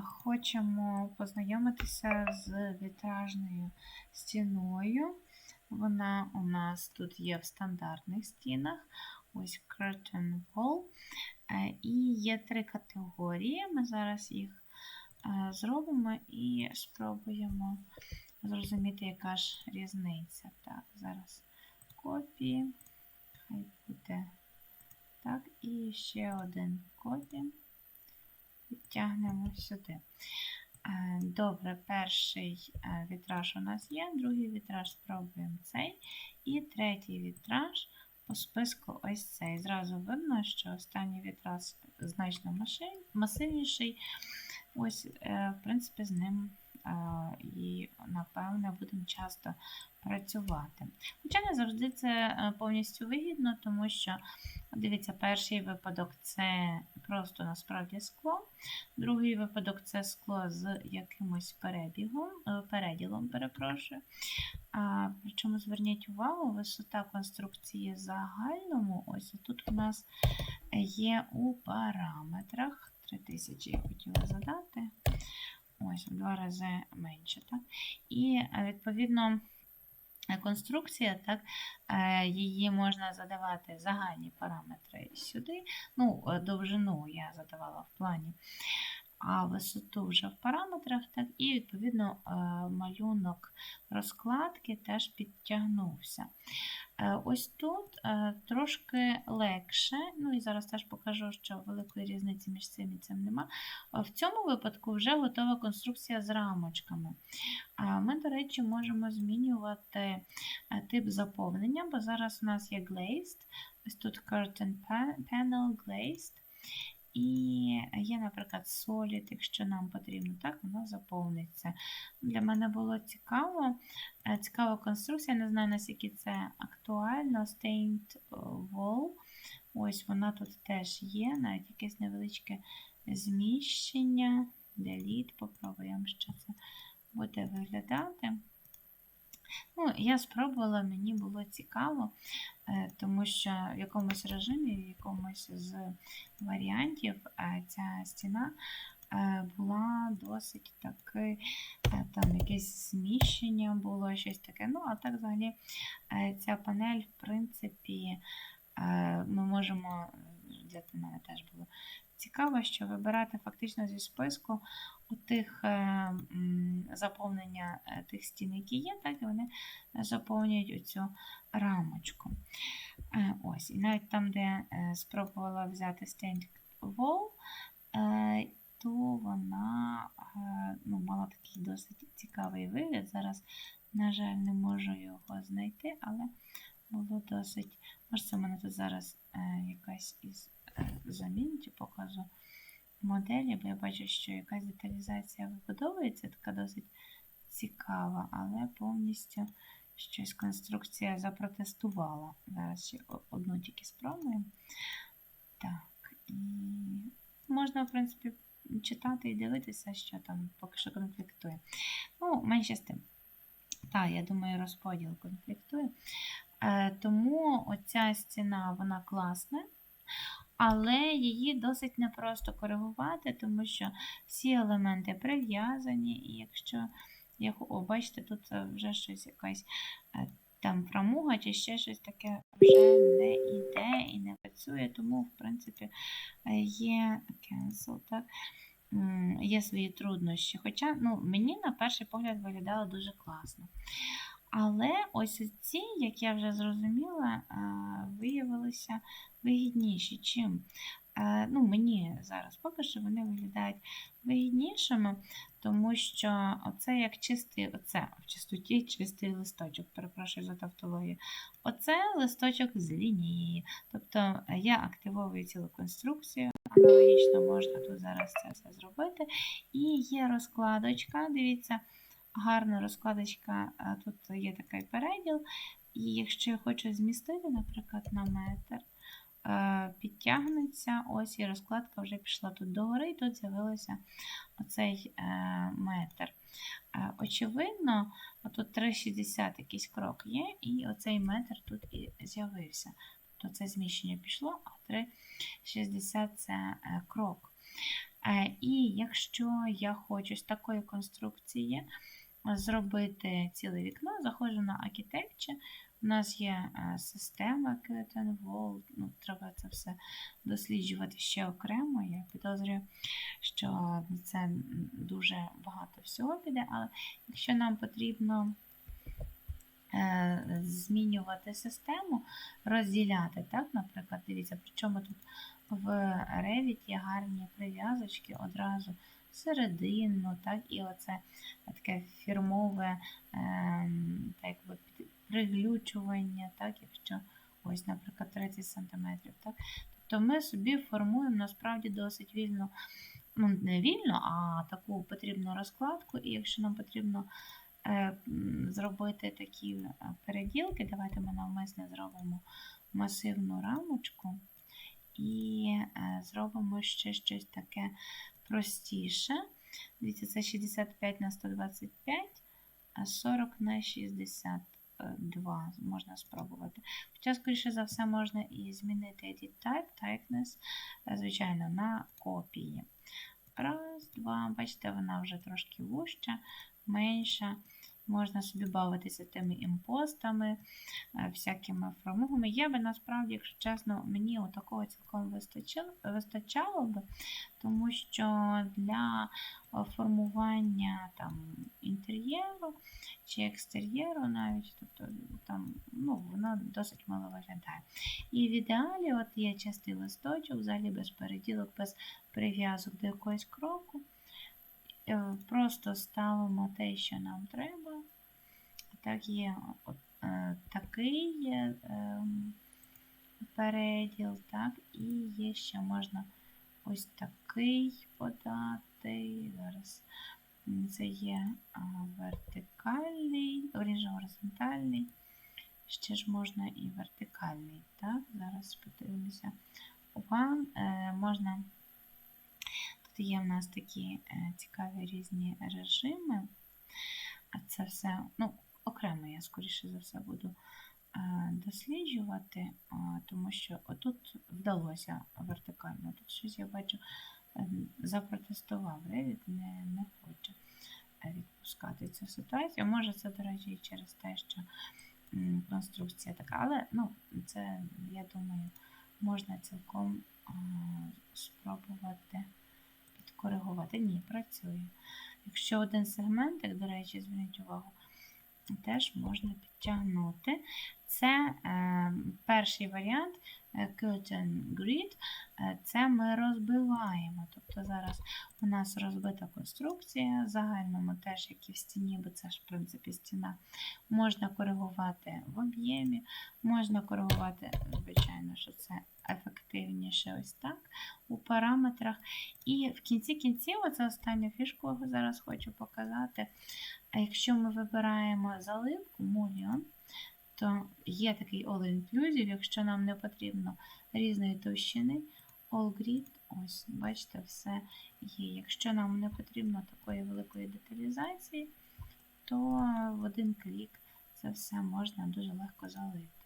хочемо познайомитися з вітражною стіною. Вона у нас тут є в стандартних стінах. Ось curtain wall. Е, І є три категорії. Ми зараз їх е, зробимо і спробуємо зрозуміти, яка ж різниця. Так, зараз копії. Хай буде так, і ще один копі. Відтягнемо сюди. Е, Добре, перший е, вітраж у нас є, другий вітраж спробуємо цей. І третій вітраж по списку ось цей. Зразу видно, що останній вітраж значно масивніший. Ось, е, в принципі, з ним і, напевне, будемо часто працювати. Хоча не завжди це повністю вигідно, тому що, дивіться, перший випадок це просто насправді скло, другий випадок це скло з якимось перебігом, е, переділом, перепрошую. А, причому зверніть увагу, висота конструкції загальному, ось тут у нас є у параметрах 3000 я хотіла задати. Ось, в два рази менше. Так? І е, відповідно. Конструкція, так, е, її можна задавати загальні параметри сюди. Ну, е, довжину я задавала в плані, а висоту вже в параметрах, так, і відповідно е, малюнок розкладки теж підтягнувся. Е, Ось тут е, трошки легше, ну і зараз теж покажу, що великої різниці між цим і цим нема. Е, В цьому випадку вже готова конструкція з рамочками. Ми, до речі, можемо змінювати тип заповнення, бо зараз у нас є glazed, ось тут curtain panel glazed. І є, наприклад, solid, якщо нам потрібно, так, воно заповниться. Для мене було цікаво. Е, Цікава конструкція, не знаю, наскільки це актуально. Stained wall. Ось вона тут теж є, навіть якесь невеличке зміщення. Delete, попробуємо, що це буде виглядати. Ну, я спробувала, мені було цікаво, е, тому що в якомусь режимі, в якомусь з варіантів е, ця стіна е, була досить таки, там якесь зміщення було, щось таке. Ну, а так взагалі ця панель, в принципі, ми можемо, для мене теж було цікаво, що вибирати фактично зі списку у тих е, заповнення е, тих стін, які є, так і вони заповнюють оцю рамочку. Е, Ось, і навіть там, де спробувала взяти Stained Wall, то вона ну, мала такий досить цікавий вигляд. Зараз, на жаль, не можу його знайти, але було досить. Може, це в мене тут зараз якась із е, показу моделі, бо я бачу, що якась деталізація вибудовується, така досить цікава, але повністю щось конструкція запротестувала. Зараз ще одну тільки спробуємо. Так, і можна, в принципі, читати і дивитися, що там поки що конфліктує. Ну, менше з тим. Так, я думаю, розподіл конфліктує. Е, тому оця стіна, вона класна. Але її досить непросто коригувати, тому що всі елементи прив'язані, і якщо як, о, бачите, тут е, вже щось якась е, там фрамуга чи ще щось таке вже не йде і не працює, тому, в принципі, е, є cancel, так? Є свої труднощі. Хоча ну, мені на перший погляд виглядало дуже класно. Але ось ці, як я вже зрозуміла, е, виявилися вигідніші. Чим? Е, Ну, мені зараз поки що вони виглядають вигіднішими, тому що оце як чистий, оце в чистоті чистий листочок, перепрошую за тавтологію. Оце листочок з лінії. Тобто е, я активовую цілу конструкцію, аналогічно можна тут зараз це все зробити. І є розкладочка, дивіться, гарна розкладочка, е, тут є такий переділ. І якщо я хочу змістити, наприклад, на метр, е, підтягнеться, ось і розкладка вже пішла тут догори, і тут з'явився оцей е, метр. Очевидно, тут 3,60 якийсь крок є, і оцей метр тут і з'явився. Тобто це зміщення пішло, а 3,60 це крок. І якщо я хочу з такої конструкції зробити ціле вікно, заходжу на Architecture, у нас є е, система Wall, ну, треба це все досліджувати ще окремо. Я підозрюю, що це дуже багато всього піде, але якщо нам потрібно е, змінювати систему, розділяти, так, наприклад, дивіться, причому тут в Revit є гарні прив'язочки одразу середину, так, і оце таке фірмове ем, так, приглючування, так, якщо ось, наприклад, 30 см. Так, тобто ми собі формуємо насправді досить вільно, ну не вільно, а таку потрібну розкладку, і якщо нам потрібно е, зробити такі е, переділки, давайте ми навмисне зробимо масивну рамочку і е, зробимо ще щось таке простіше. Дивіться, це 65 на 125, а 40 на 62 можна спробувати. Хоча, скоріше за все, можна і змінити edit type, tightness, е, звичайно, на копії. Раз, два, бачите, вона вже трошки вужча, менша. Можна собі бавитися тими імпостами, е, всякими формугами. Я би насправді, якщо чесно, мені такого цілком вистачило, вистачало би, тому що для формування там, інтер'єру чи екстер'єру навіть, тобто там, ну, воно досить мало виглядає. І в ідеалі от є чистий листочок, взагалі без переділок, без прив'язок до якогось кроку. Е, Просто ставимо те, що нам треба. Так, є е, такий ем, переділ, так, і є ще можна ось такий подати. Зараз це є вертикальний, верніше горизонтальний. Ще ж можна і вертикальний. Так, зараз подивимося. One, е, можна Тут є в нас такі е, цікаві різні режими. А це все, ну, окремо я, скоріше за все, буду е, досліджувати, тому що отут вдалося вертикально. Тут щось я бачу, е, запротестував Revit, не, не хоче е, відпускати цю ситуацію. Може, це, до речі, через те, що конструкція така, але ну, це, я думаю, можна цілком спробувати підкоригувати. Ні, працює. Якщо один сегментик, до речі, зверніть увагу, теж можна підтягнути. Це е, перший варіант е, Curtain Grid, е, це ми розбиваємо. Тобто зараз у нас розбита конструкція, в загальному теж, як і в стіні, бо це ж, в принципі, стіна. Можна коригувати в об'ємі, можна коригувати, звичайно, що це ефективніше ось так у параметрах. І в кінці кінців, оце останню фішку зараз хочу показати. Якщо ми вибираємо заливку Munion, то є такий All-Inclusive, якщо нам не потрібно різної товщини, All Grid, ось, бачите, все є. Якщо нам не потрібно такої великої деталізації, то в один клік це все можна дуже легко залити.